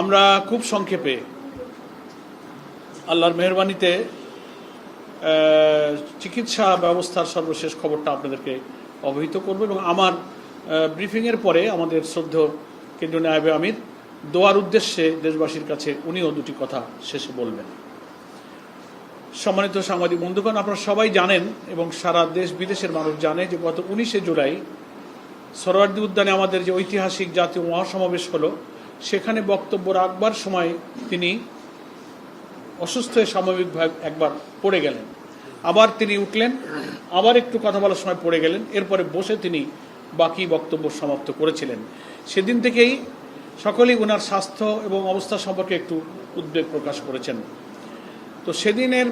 আমরা খুব সংক্ষেপে আল্লাহর মেহরবানিতে চিকিৎসা ব্যবস্থার সর্বশেষ খবরটা আপনাদেরকে অবহিত করব এবং আমার ব্রিফিংয়ের পরে আমাদের শ্রদ্ধ কেন্দ্রীয় নায়বে আমির, দোয়ার উদ্দেশ্যে দেশবাসীর কাছে উনিও দুটি কথা শেষে বলবেন। সম্মানিত সাংবাদিক বন্ধুগণ, আপনারা সবাই জানেন এবং সারা দেশ বিদেশের মানুষ জানে যে গত উনিশে জুলাই সরোয়ার্দী উদ্যানে আমাদের যে ঐতিহাসিক জাতীয় মহাসমাবেশ হলো সেখানে বক্তব্য রাখবার সময় তিনি অসুস্থ হয়ে স্বাভাবিকভাবে একবার পড়ে গেলেন। আবার তিনি উঠলেন, আবার একটু কথা বলার সময় পড়ে গেলেন, এরপরে বসে তিনি বাকি বক্তব্য সমাপ্ত করেছিলেন। সেদিন থেকেই সকলেই ওনার স্বাস্থ্য এবং অবস্থা সম্পর্কে একটু উদ্বেগ প্রকাশ করেছেন। তো সেদিনের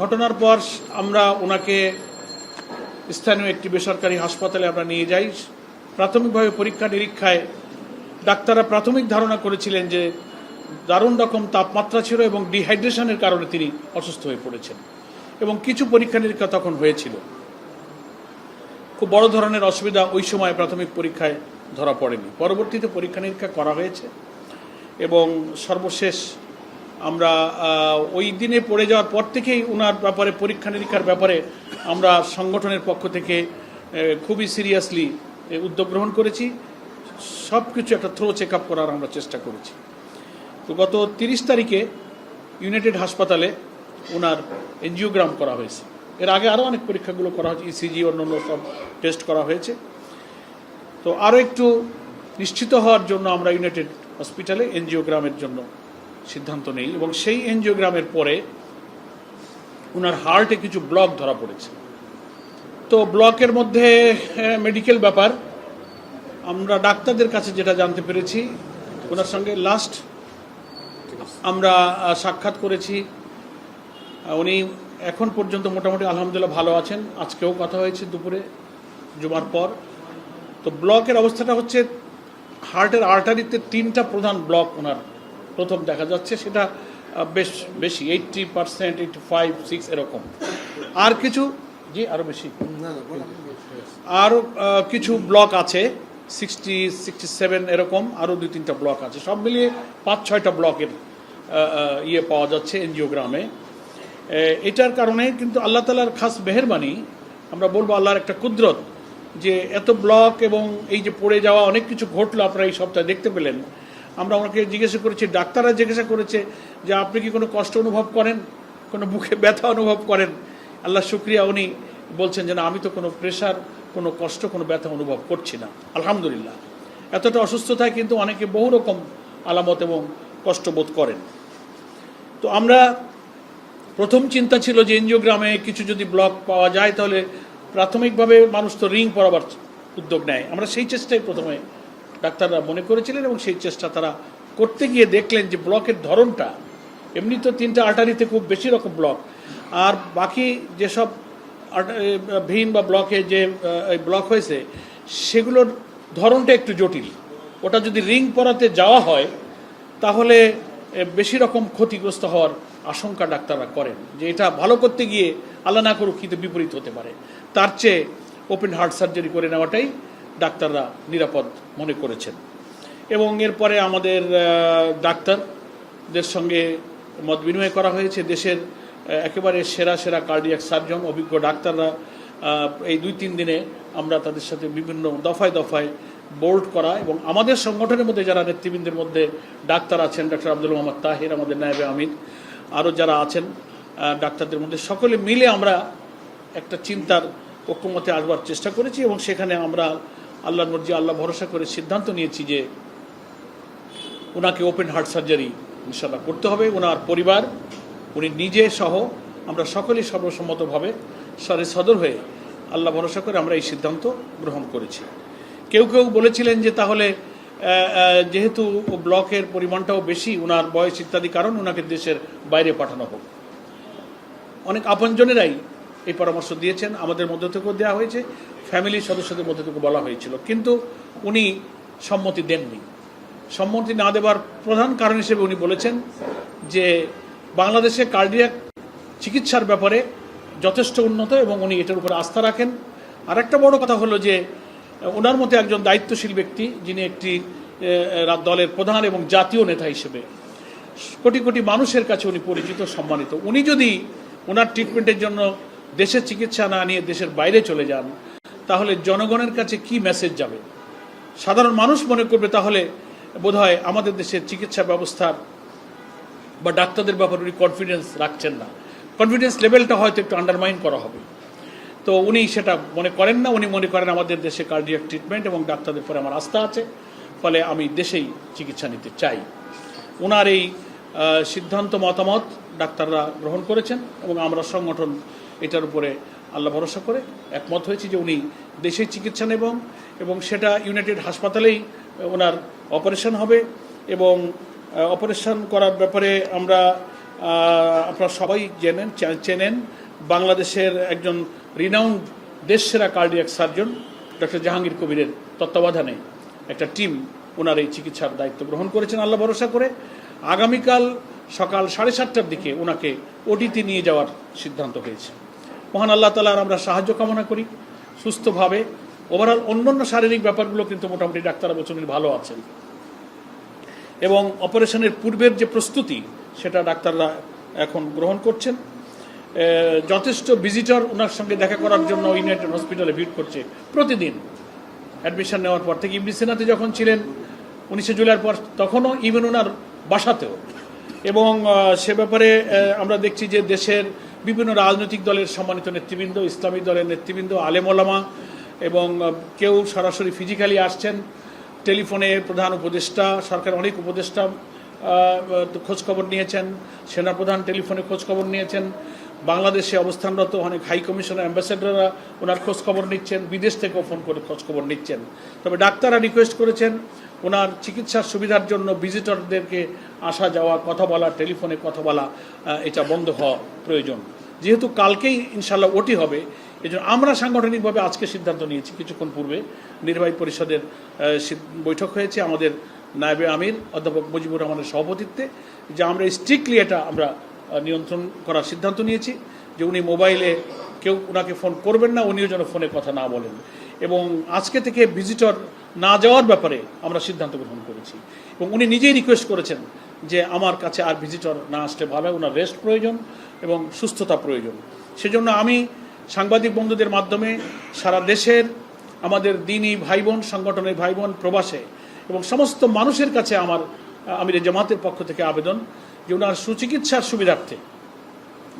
ঘটনার পর আমরা ওনাকে স্থানীয় একটি বেসরকারি হাসপাতালে আমরা নিয়ে যাই। প্রাথমিকভাবে পরীক্ষা নিরীক্ষায় ডাক্তাররা প্রাথমিক ধারণা করেছিলেন যে দারুণ রকম তাপমাত্রা ছিল এবং ডিহাইড্রেশনের কারণে তিনি অসুস্থ হয়ে পড়েছেন এবং কিছু পরীক্ষা নিরীক্ষা তখন হয়েছিল। খুব বড় ধরনের অসুবিধা ওই সময় প্রাথমিক পরীক্ষায় ধরা পড়েনি। পরবর্তীতে পরীক্ষা নিরীক্ষা করা হয়েছে এবং সর্বশেষ আমরা ওই দিনে পড়ে যাওয়ার পর থেকেই ওনার ব্যাপারে পরীক্ষা নিরীক্ষার ব্যাপারে আমরা সংগঠনের পক্ষ থেকে খুবই সিরিয়াসলি উদ্যোগ গ্রহণ করেছি। সব কিছু একটা থ্রো চেক আপ করার আমরা চেষ্টা করেছি। তো গত তিরিশ তারিখে ইউনাইটেড হাসপাতালে ওনার এনজিওগ্রাম করা হয়েছে। এর আগে আরও অনেক পরীক্ষাগুলো করা হয়েছে ইসিজি অন্যান্য সব টেস্ট করা হয়েছে। তো আরও একটু নিশ্চিত হওয়ার জন্য আমরা ইউনাইটেড হসপিটালে এনজিওগ্রামের জন্য সিদ্ধান্ত নেই এবং সেই এনজিওগ্রামের পরে ওনার হার্টে কিছু ব্লক ধরা পড়েছে। তো ব্লকের মধ্যে মেডিকেল ব্যাপার আমরা ডাক্তারদের কাছে যেটা জানতে পেরেছি ওনার সঙ্গে লাস্ট আমরা সাক্ষাৎ করেছি। উনি এখন পর্যন্ত মোটামুটি আলহামদুলিল্লাহ ভালো আছেন। আজকেও কথা হয়েছে দুপুরে জুমার পর। তো ব্লকের অবস্থাটা হচ্ছে হার্টের আর্টারিতে তিনটা প্রধান ব্লক ওনার প্রথম দেখা যাচ্ছে সেটা বেশ বেশি eighty percent eighty five six এরকম। আর কিছু? জি আরও বেশি। আরও কিছু ব্লক আছে। সিক্সটি সিক্সটি সেভেন এরকম, আরও দুই, তিনটা ব্লক আছে। সব মিলিয়ে পাঁচ, ছয়টা ব্লকের ইয়ে পাওয়া যাচ্ছে এনজিওগ্রামে। এটার কারণে কিন্তু আল্লাহ তালার খাস মেহরবানি, আমরা বলব আল্লাহর একটা কুদরত, যে এত ব্লক এবং এই যে পড়ে যাওয়া অনেক কিছু ঘটলো, আপনারা এই সপ্তাহে দেখতে পেলেন। আমরা ওনাকে জিজ্ঞাসা করেছি, ডাক্তাররা জিজ্ঞাসা করেছে যে, আপনি কি কোনো কষ্ট অনুভব করেন? কোনো বুকে ব্যথা অনুভব করেন? আল্লাহ শুক্রিয়া, উনি বলছেন যে, না, আমি তো কোনো প্রেশার কোনো কষ্ট, কোনো ব্যথা অনুভব করছি না। আলহামদুলিল্লাহ। এতটা অসুস্থতায় কিন্তু অনেকে বহু রকম আলামত এবং কষ্ট বোধ করেন। তো আমরা, প্রথম চিন্তা ছিল যে এনজিওগ্রামে কিছু যদি ব্লক পাওয়া যায়, তাহলে প্রাথমিকভাবে মানুষ তো রিং পরাবার উদ্যোগ নেয়। আমরা সেই চেষ্টাই প্রথমে ডাক্তাররা মনে করেছিলেন এবং সেই চেষ্টা তারা করতে গিয়ে দেখলেন যে ব্লকের ধরনটা, এমনি তো তিনটা আর্টারিতে খুব বেশি রকম ব্লক। আর বাকি যেসব ভেইন বা ব্লকে যে ব্লক হয়েছে, সেগুলোর ধরনটা একটু জটিল। ওটা যদি রিং পরাতে যাওয়া হয়, তাহলে বেশি রকম ক্ষতিগ্রস্ত হওয়ার আশঙ্কা ডাক্তাররা করেন। যে এটা ভালো করতে গিয়ে আল্লাহ না করুক, কিন্তু বিপরীত হতে পারে। তার চেয়ে ওপেন হার্ট সার্জারি করে নেওয়াটাই ডাক্তাররা নিরাপদ মনে করেছেন। এবং এরপরে আমাদের ডাক্তারদের সঙ্গে মত বিনিময় করা হয়েছে। দেশের একেবারে সেরা সেরা কার্ডিয়াক সার্জন অভিজ্ঞ ডাক্তাররা এই দুই তিন দিনে আমরা তাদের সাথে বিভিন্ন দফায় দফায় বোর্ড করা এবং আমাদের সংগঠনের মধ্যে যারা নেতৃবৃন্দের মধ্যে ডাক্তার আছেন ডক্টর আব্দুল মোহাম্মদ তাহির, আমাদের নায়েবে আমির, আরও যারা আছেন ডাক্তারদের মধ্যে সকলে মিলে আমরা একটা চিন্তার ঐক্যমতে আসবার চেষ্টা করেছি এবং সেখানে আমরা আল্লাহ মর্জি, আল্লাহ ভরসা করে সিদ্ধান্ত নিয়েছি যে ওনাকে ওপেন হার্ট সার্জারি ইনশাল্লাহ করতে হবে। ওনার পরিবার উনি নিজে সহ আমরা সকলেই সর্বসম্মতভাবে সরে সদর হয়ে আল্লাহ ভরসা করে আমরা এই সিদ্ধান্ত গ্রহণ করেছি। কেউ কেউ বলেছিলেন যে তাহলে যেহেতু ব্লকের পরিমাণটাও বেশি ওনার বয়স ইত্যাদি কারণ ওনাকে দেশের বাইরে পাঠানো হোক। অনেক আপনজনেরাই এই পরামর্শ দিয়েছেন, আমাদের মধ্য থেকেও দেওয়া হয়েছে ফ্যামিলির সদস্যদের মধ্যে থেকে বলা হয়েছিল। কিন্তু উনি সম্মতি দেননি। সম্মতি না দেওয়ার প্রধান কারণ হিসেবে উনি বলেছেন যে বাংলাদেশে কার্ডিয়াক চিকিৎসার ব্যাপারে যথেষ্ট উন্নত এবং উনি এটার উপর আস্থা রাখেন। আর একটা বড় কথা হলো যে, ওনার মতো একজন দায়িত্বশীল ব্যক্তি যিনি একটি দলের প্রধান এবং জাতীয় নেতা হিসেবে, কোটি কোটি মানুষের কাছে উনি পরিচিত, সম্মানিত। উনি যদি ওনার ট্রিটমেন্টের জন্য দেশের চিকিৎসা না নিয়ে দেশের বাইরে চলে যান, তাহলে জনগণের কাছে কি মেসেজ যাবে? সাধারণ মানুষ মনে করবে তাহলে বোধহয় আমাদের দেশের চিকিৎসা ব্যবস্থার বা ডাক্তারদের ব্যাপারে উনি কনফিডেন্স রাখছেন না। কনফিডেন্স লেভেলটা হয়তো একটু আন্ডারমাইন করা হবে। তো উনি সেটা মনে করেন না, উনি মনে করেন আমাদের দেশে কার্ডিয়াক ট্রিটমেন্ট এবং ডাক্তারদের পরে আমার আস্থা আছে, ফলে আমি দেশেই চিকিৎসা নিতে চাই। ওনার এই সিদ্ধান্ত মতামত ডাক্তাররা গ্রহণ করেছেন এবং আমরা সংগঠন এটার উপরে আল্লাহ ভরসা করে একমত হয়েছি যে উনি দেশেই চিকিৎসা নেবেন এবং সেটা ইউনাইটেড হাসপাতালেই ওনার অপারেশন হবে এবং অপারেশন করার ব্যাপারে আমরা আপনারা সবাই জেনেন চেনেন। বাংলাদেশের একজন রিনাউন্ড দেশসেরা কার্ডিয়াক সার্জন ডক্টর জাহাঙ্গীর কবিরের তত্ত্বাবধানে একটা টিম ওনার এই চিকিৎসার দায়িত্ব গ্রহণ করেছেন, আল্লাহ ভরসা করে। আগামীকাল সকাল সাড়ে সাতটার দিকে ওনাকে ওটিতে নিয়ে যাওয়ার সিদ্ধান্ত হয়েছে। মহান আল্লাহ তালার আমরা সাহায্য কামনা করি, সুস্থভাবে। ওভারঅল অন্যান্য শারীরিক ব্যাপারগুলো কিন্তু মোটামুটি ডাক্তার বলছেন ভালো আছেন। এবং অপারেশনের পূর্বের যে প্রস্তুতি, সেটা ডাক্তাররা এখন গ্রহণ করছেন। যথেষ্ট ভিজিটর ওনার সঙ্গে দেখা করার জন্য ইউনাইটেড হসপিটালে ভিড় করছে প্রতিদিন। অ্যাডমিশন নেওয়ার পর থেকে ইবনি সেনাতে যখন ছিলেন, উনিশে জুলাইয়ের পর তখনও ইভেন ওনার বাসাতেও। এবং সে ব্যাপারে আমরা দেখছি যে দেশের বিভিন্ন রাজনৈতিক দলের সম্মানিত নেতৃবৃন্দ, ইসলামী দলের নেতৃবৃন্দ আলেমোলামা এবং কেউ সরাসরি ফিজিক্যালি আসছেন। টেলিফোনে প্রধান উপদেষ্টা সরকার অনেক উপদেষ্টা খোঁজখবর নিয়েছেন, সেনাপ্রধান টেলিফোনে খোঁজখবর নিয়েছেন, বাংলাদেশে অবস্থানরত অনেক হাই কমিশনার, অ্যাম্বাসেডাররা ওনার খোঁজখবর নিচ্ছেন, বিদেশ থেকেও ফোন করে খোঁজখবর নিচ্ছেন। তবে ডাক্তাররা রিকোয়েস্ট করেছেন, ওনার চিকিৎসার সুবিধার জন্য ভিজিটরদেরকে আসা যাওয়া, কথা বলা, টেলিফোনে কথা বলা এটা বন্ধ হওয়া প্রয়োজন। যেহেতু কালকেই ইনশাল্লাহ ওটি হবে এই জন্য আমরা সাংগঠনিকভাবে আজকে সিদ্ধান্ত নিয়েছি, কিছুক্ষণ পূর্বে নির্বাহী পরিষদের বৈঠক হয়েছে আমাদের নায়েবে আমির, অধ্যাপক মুজিবুর রহমানের সভাপতিত্বে, যে আমরা স্ট্রিক্টলি এটা আমরা নিয়ন্ত্রণ করার সিদ্ধান্ত নিয়েছি, যে উনি মোবাইলে কেউ ওনাকে ফোন করবেন না, উনিও যেন ফোনে কথা না বলেন। এবং আজকে থেকে ভিজিটর না যাওয়ার ব্যাপারে আমরা সিদ্ধান্ত গ্রহণ করেছি। এবং উনি নিজেই রিকোয়েস্ট করেছেন যে আমার কাছে আর ভিজিটর না আসলে ভালো ওনার রেস্ট প্রয়োজন এবং সুস্থতা প্রয়োজন। সেজন্য আমি সাংবাদিক বন্ধুদের মাধ্যমে সারা দেশের আমাদের দিনই ভাই বোন সংগঠনের ভাই বোন প্রবাসে এবং সমস্ত মানুষের কাছে আমার আমির জামাতের পক্ষ থেকে আবেদন যে ওনার সুচিকিৎসার সুবিধার্থে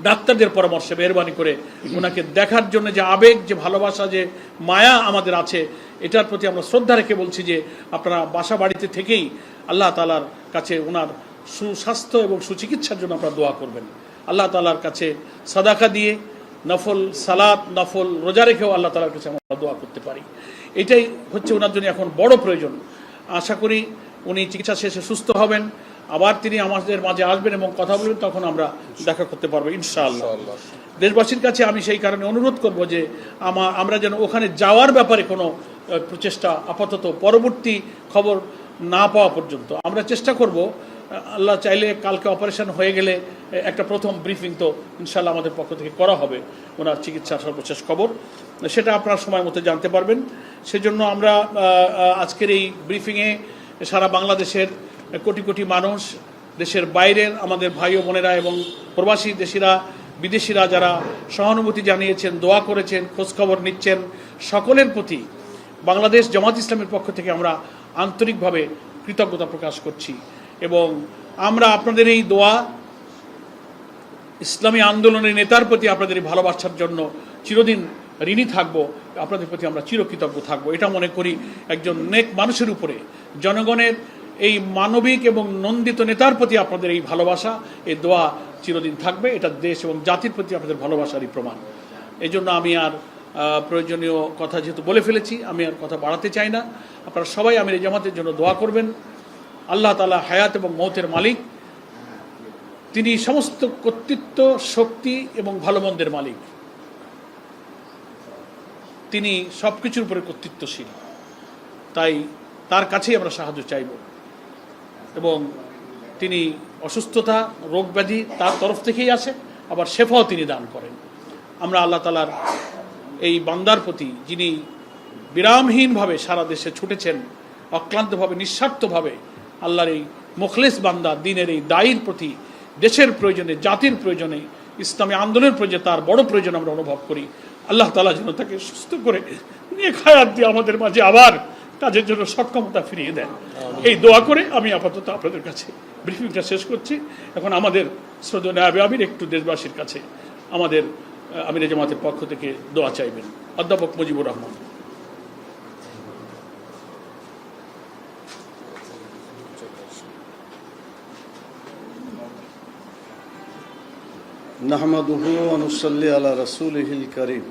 ডাক্তারদের পরামর্শে মেহরবানি করে ওনাকে দেখার জন্য যে আবেগ, যে ভালোবাসা, যে মায়া আমাদের আছে, এটার প্রতি আমরা শ্রদ্ধা রেখে বলছি যে আপনারা বাসা বাড়িতে থেকেই আল্লাহ তালার কাছে ওনার সুস্বাস্থ্য এবং সুচিকিৎসার জন্য আপনারা দোয়া করবেন। আল্লাহ তালার কাছে সাদাকা দিয়ে নফল সালাত নফল রোজা রেখেও আল্লাহ তালার কাছে আমরা দোয়া করতে পারি। এটাই হচ্ছে ওনার জন্য এখন বড় প্রয়োজন। আশা করি উনি চিকিৎসা শেষে সুস্থ হবেন। আবার তিনি আমাদের মাঝে আসবেন এবং কথা বলবেন তখন আমরা দেখা করতে পারব ইনশাআল্লাহ। দেশবাসীর কাছে আমি সেই কারণে অনুরোধ করব যে আমা আমরা যেন ওখানে যাওয়ার ব্যাপারে কোনো প্রচেষ্টা আপাতত পরবর্তী খবর না পাওয়া পর্যন্ত। আমরা চেষ্টা করব আল্লাহ চাইলে কালকে অপারেশন হয়ে গেলে একটা প্রথম ব্রিফিং তো ইনশাল্লাহ আমাদের পক্ষ থেকে করা হবে, ওনার চিকিৎসার সর্বশেষ খবর। সেটা আপনার সময় মতো জানতে পারবেন। সেজন্য আমরা আজকের এই ব্রিফিংয়ে সারা বাংলাদেশের কোটি কোটি মানুষ, দেশের বাইরের আমাদের ভাই ও বোনেরা এবং প্রবাসী দেশিরা, বিদেশিরা যারা সহানুভূতি জানিয়েছেন, দোয়া করেছেন, খোঁজখবর নিচ্ছেন, সকলের প্রতি বাংলাদেশ জামাত ইসলামের পক্ষ থেকে আমরা আন্তরিকভাবে কৃতজ্ঞতা প্রকাশ করছি। এবং আমরা আপনাদের এই দোয়া ইসলামী আন্দোলনের নেতার প্রতি আপনাদের এই ভালোবাসার জন্য চিরদিন ঋণী থাকব, আপনাদের প্রতি আমরা চিরকৃতজ্ঞ থাকব। এটা মনে করি একজন নেক মানুষের উপরে। জনগণের এই মানবিক এবং নন্দিত নেতার প্রতি আপনাদের এই ভালোবাসা, এই দোয়া চিরদিন থাকবে। এটা দেশ এবং জাতির প্রতি আপনাদের ভালোবাসারই প্রমাণ। এই জন্য আমি আর প্রয়োজনীয় কথা যেহেতু বলে ফেলেছি, আমি আর কথা বাড়াতে চাই না। আপনারা সবাই আমির জামাতের জন্য দোয়া করবেন। আল্লাহ তালা হায়াত এবং মৌতের মালিক। তিনি সমস্ত কর্তৃত্ব, শক্তি এবং ভালো মন্দের মালিক। তিনি সব কিছুর উপরে কর্তৃত্বশীল। তাই তার কাছেই আমরা সাহায্য চাইব। এবং তিনি অসুস্থতা, রোগ ব্যাধি তার তরফ থেকেই আসে, আবার শেফাও তিনি দান করেন। আমরা আল্লাহ তালার এই বান্দার প্রতি, যিনি বিরামহীনভাবে সারা দেশে ছুটেছেন, অক্লান্তভাবে, নিঃস্বার্থভাবে আল্লাহর এই মুখলেস বান্দা দিনের এই দায়ীর প্রতি দেশের প্রয়োজনে জাতির প্রয়োজনে ইসলামী আন্দোলনের প্রয়োজনে তার বড় প্রয়োজন আমরা অনুভব করি। আল্লাহ তালা যেন তাকে সুস্থ করে নিয়ে খায়াত দিয়ে আমাদের মাঝে আবার কাজের জন্য সক্ষমতা ফিরিয়ে দেন। এই দোয়া করে আমি আপাতত আপনাদের কাছে ব্রিফিংটা শেষ করছি। এখন আমাদের শ্রদ্ধা নায়াবে আমির একটু দেশবাসীর কাছে আমাদের আমির জামাতের পক্ষ থেকে দোয়া চাইবেন। অধ্যাপক মুজিবুর রহমান। আলা করিম।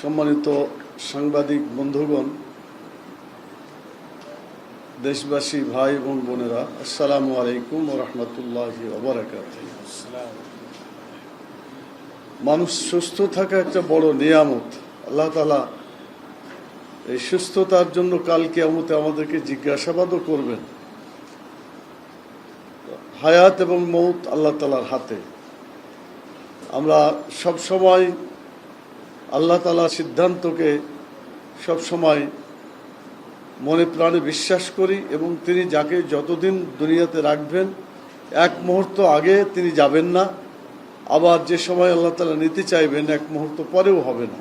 সম্মানিত সাংবাদিক বন্ধুগণ, দেশবাসী ভাই এবং বোনেরা, আসসালামু আলাইকুম রহমতুল্লাহ মানুষ সুস্থ থাকা একটা বড় নিয়ামত। আল্লাহ তালা এই সুস্থতার জন্য কালকে আমতে আমাদেরকে জিজ্ঞাসাবাদও করবেন। হায়াত এবং মৌত আল্লাহ তালার হাতে। আমরা সব সময় আল্লাহ তালার সিদ্ধান্তকে সব সময় মনে প্রাণে বিশ্বাস করি এবং তিনি যাকে যতদিন দুনিয়াতে রাখবেন, এক মুহূর্ত আগে তিনি যাবেন না। আবার যে সময় আল্লাহ তালা নিতে চাইবেন, এক মুহূর্ত পরেও হবে না।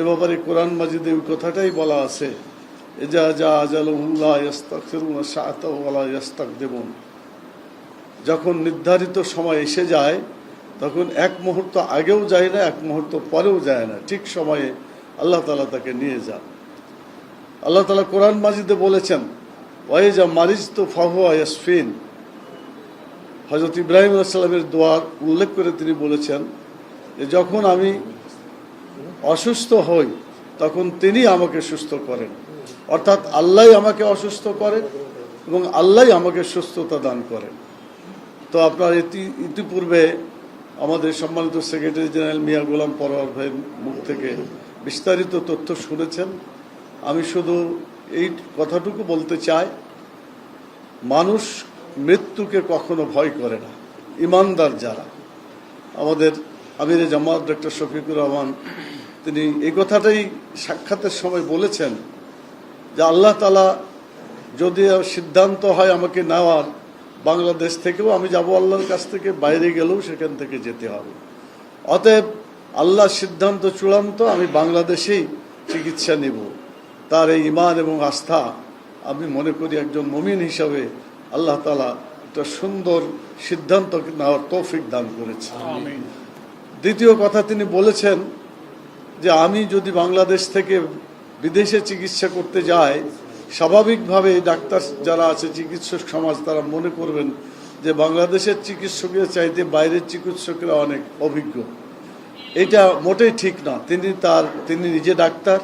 এ ব্যাপারে কোরআন মাজিদে ওই কথাটাই বলা আছে, এজা যা ফিরুন সাহতাওয়ালা ইয়াস্তাক দেবন যখন নির্ধারিত সময় এসে যায়, তখন এক মুহূর্ত আগেও যায় না, এক মুহূর্ত পরেও যায় না। ঠিক সময়ে আল্লাহ তালা তাকে নিয়ে যান। আল্লাহ তালা কোরআন মাজিদে বলেছেন, ওয়াইজা মারিজ তো ফাহুয়া ইয়াসফিন। হজরত ইব্রাহিম আলাইসাল্লামের দোয়ার উল্লেখ করে তিনি বলেছেন যে, যখন আমি অসুস্থ হই, তখন তিনি আমাকে সুস্থ করেন। অর্থাৎ আল্লাহ আমাকে অসুস্থ করেন এবং আল্লাহ আমাকে সুস্থতা দান করেন। তো আপনার ইতি, ইতিপূর্বে আমাদের সম্মানিত সেক্রেটারি জেনারেল মিয়া গোলাম পরোয়ার ভাইয়ের মুখ থেকে বিস্তারিত তথ্য শুনেছেন। আমি শুধু এই কথাটুকু বলতে চাই, মানুষ মৃত্যুকে কখনো ভয় করে না, ইমানদার যারা। আমাদের আমিরে জামাত ডক্টর শফিকুর রহমান, তিনি এই কথাটাই সাক্ষাতের সময় বলেছেন যে আল্লাহ তালা যদি সিদ্ধান্ত হয় আমাকে নেওয়ার বাংলাদেশ থেকেও আমি যাব আল্লাহর কাছ থেকে বাইরে গেলেও সেখান থেকে যেতে হবে। অতএব আল্লাহর সিদ্ধান্ত চূড়ান্ত আমি বাংলাদেশেই চিকিৎসা নেব। তার এই ইমান এবং আস্থা আমি মনে করি একজন মমিন হিসাবে আল্লাহ তালা একটা সুন্দর সিদ্ধান্ত নেওয়ার তৌফিক দান করেছে দ্বিতীয় কথা তিনি বলেছেন যে আমি যদি বাংলাদেশ থেকে বিদেশে চিকিৎসা করতে যাই স্বাভাবিকভাবে ডাক্তার যারা আছে, চিকিৎসক সমাজ, তারা মনে করবেন যে বাংলাদেশের চিকিৎসকের চাইতে বাইরের চিকিৎসকেরা অনেক অভিজ্ঞ। এটা মোটেই ঠিক না। তিনি তার, তিনি নিজে ডাক্তার,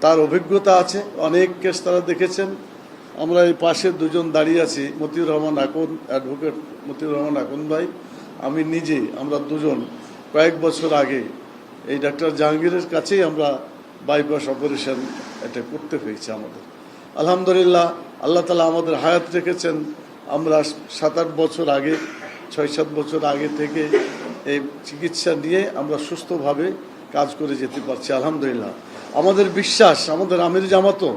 তার অভিজ্ঞতা আছে, অনেক কেস তারা দেখেছেন। আমরা এই পাশে দুজন দাঁড়িয়ে আছি, মতিউর রহমান আকন অ্যাডভোকেট মতিউর রহমান আকন ভাই। আমি নিজে, আমরা দুজন, কয়েক বছর আগে এই ডাক্তার জাহাঙ্গীরের কাছেই আমরা বাইপাস অপারেশন এটা করতে পেরেছি আমাদের। আলহামদুলিল্লাহ আল্লাহ তালা আমাদের হায়াত রেখেছেন। আমরা সাত আট বছর আগে ছয় সাত বছর আগে থেকে এই চিকিৎসা নিয়ে আমরা সুস্থভাবে কাজ করে যেতে পারছি আলহামদুলিল্লাহ। আমাদের বিশ্বাস আমাদের আমির জামাতো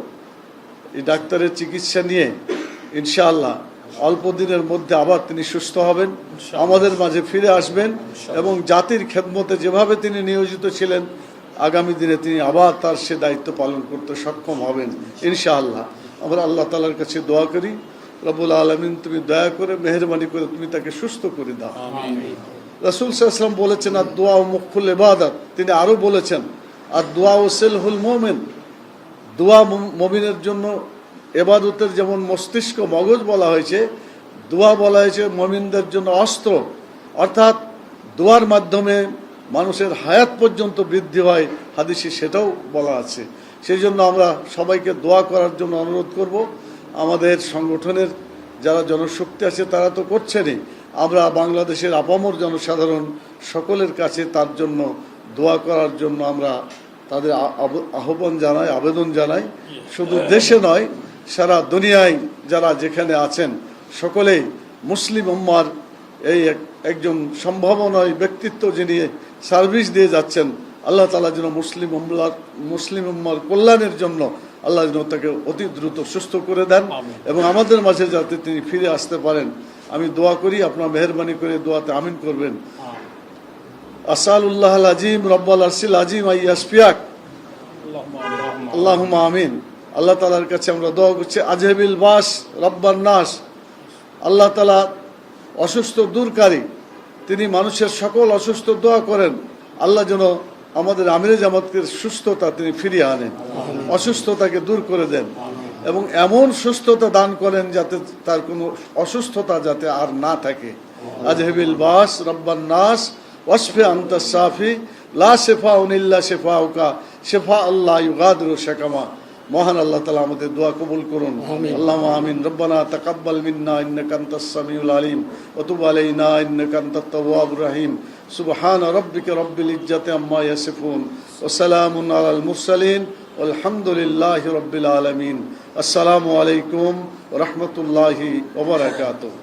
এই ডাক্তারের চিকিৎসা নিয়ে ইনশাআল্লাহ অল্প দিনের মধ্যে আবার তিনি সুস্থ হবেন আমাদের মাঝে ফিরে আসবেন এবং জাতির খেদমতে যেভাবে তিনি নিয়োজিত ছিলেন আগামী দিনে তিনি আবার তার সে দায়িত্ব পালন করতে সক্ষম হবেন ইনশাআল্লাহ। আমরা আল্লাহ তালার কাছে দোয়া করি রবুল আলমিন তুমি দয়া করে মেহরবানি করে তুমি তাকে সুস্থ করে দাও। রসুল সাল্লাম বলেছেন আর দোয়া ও মুখুল এবাদত তিনি আরও বলেছেন আর দোয়া ও সেলহুল মোমেন। দোয়া মম- মমিনের জন্য এবাদতের যেমন মস্তিষ্ক মগজ বলা হয়েছে দোয়া বলা হয়েছে মমিনদের জন্য অস্ত্র। অর্থাৎ দোয়ার মাধ্যমে মানুষের হায়াত পর্যন্ত বৃদ্ধি হয়, হাদিসে সেটাও বলা আছে। সেই জন্য আমরা সবাইকে দোয়া করার জন্য অনুরোধ করব। আমাদের সংগঠনের যারা জনশক্তি আছে, তারা তো করছেনই। আমরা বাংলাদেশের আপামর জনসাধারণ সকলের কাছে তার জন্য দোয়া করার জন্য আমরা তাদের আহ্বান জানাই, আবেদন জানাই। শুধু দেশে নয়, সারা দুনিয়ায় যারা যেখানে আছেন, সকলেই মুসলিম উম্মার এই এক- একজন সম্ভাবনায় ব্যক্তিত্ব যিনি সার্ভিস দিয়ে যাচ্ছেন আল্লাহ তালা যেন মুসলিম উম্মার মুসলিম উম্মার কল্যাণের জন্য আল্লাহ যেন তাকে অতি দ্রুত সুস্থ করে দেন এবং আমাদের মাঝে যাতে তিনি ফিরে আসতে পারেন। আমি দোয়া করি আপনার মেহরবানি করে দোয়াতে আমিন করবেন। আসালুল্লাহ আজিম রব্বাল আরসিল আজিম আই ইয়াসফিয়াক আল্লাহ আমিন আল্লাহ তালার কাছে আমরা দোয়া করছি আজহেবিল বাস রব্বার নাস। আল্লাহ তালা অসুস্থ দূরকারী তিনি মানুষের সকল অসুস্থ দোয়া করেন। আল্লাহ যেন আমাদের আমিরে জামাতকে সুস্থতা তিনি ফিরিয়ে আনেন, অসুস্থতাকে দূর করে দেন এবং এমন সুস্থতা দান করেন যাতে তার কোনো অসুস্থতা যাতে আর না থাকে। আজহেবিল বাস, রব্বান নাস, ওয়াসফে আন্তা সাফি, লা শেফা উনিল্লা শেফা উকা শেফা আল্লাহ ইউগাদরু শেকামা। মহান আল্লাহ তালা আমাদের দোয়া কবুল করুন। আল্লাহ আমিন। রব্বানা তাকাব্বাল মিন্না আনতাস সামিউল আলিম। ওয়া তুব আলাইনা ইন্নাকা আনতাত তাওয়াবুর রহিম। সুবহান রাব্বিকা রব্বিল ইজ্জাতি আম্মা ইয়াসিফুন। ওয়া সালামুন আলাল মুরসালিন। আলহামদুলিল্লাহি রব্বিল আলামিন। আসসালামু আলাইকুম ওয়া রাহমাতুল্লাহি ওয়া বারাকাতুহু।